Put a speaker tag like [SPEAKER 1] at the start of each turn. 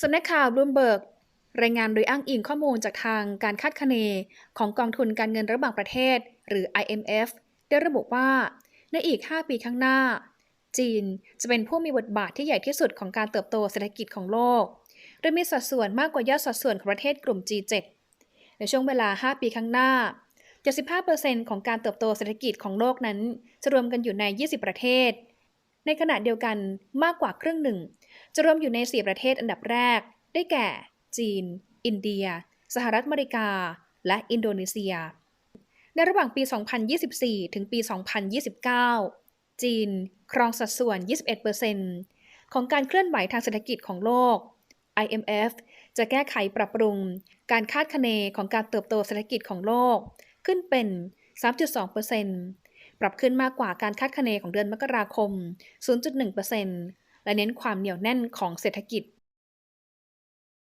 [SPEAKER 1] สำนักข่าวบลูมเบิร์กรายงานโดยอ้างอิงข้อมูลจากทางการคาดคะเน ของกองทุนการเงินระหว่างประเทศ หรือ IMF ได้ระบุว่า ในอีก 5 ปีข้างหน้า จีนจะเป็นผู้มีบทบาทที่ใหญ่ที่สุดของการเติบโตเศรษฐกิจของโลก โดยมีสัดส่วนมากกว่ายอดสัดส่วนของประเทศกลุ่ม G7 ในช่วงเวลา 5 ปีข้างหน้า 75%ของการเติบโตเศรษฐกิจของโลกนั้นจะรวมกันอยู่ใน 20 ประเทศ ในขณะเดียวกันมากกว่าครึ่งหนึ่ง จะรวมอยู่ใน 4 ประเทศอันดับแรก ได้แก่ จีน อินเดีย สหรัฐอเมริกา และอินโดนีเซีย ในระหว่างปี 2024 ถึงปี 2029 จีน ครองสัดส่วน 21%ของการเคลื่อนไหวทางเศรษฐกิจของโลก IMF จะแก้ไขปรับปรุง การคาดคะเนของการเติบโตเศรษฐกิจของโลก ขึ้นเป็น 3.2% ปรับขึ้นมากกว่าการคาดคะเนของเดือนมกราคม 0.1%และเน้นความเหนียวแน่นของเศรษฐกิจ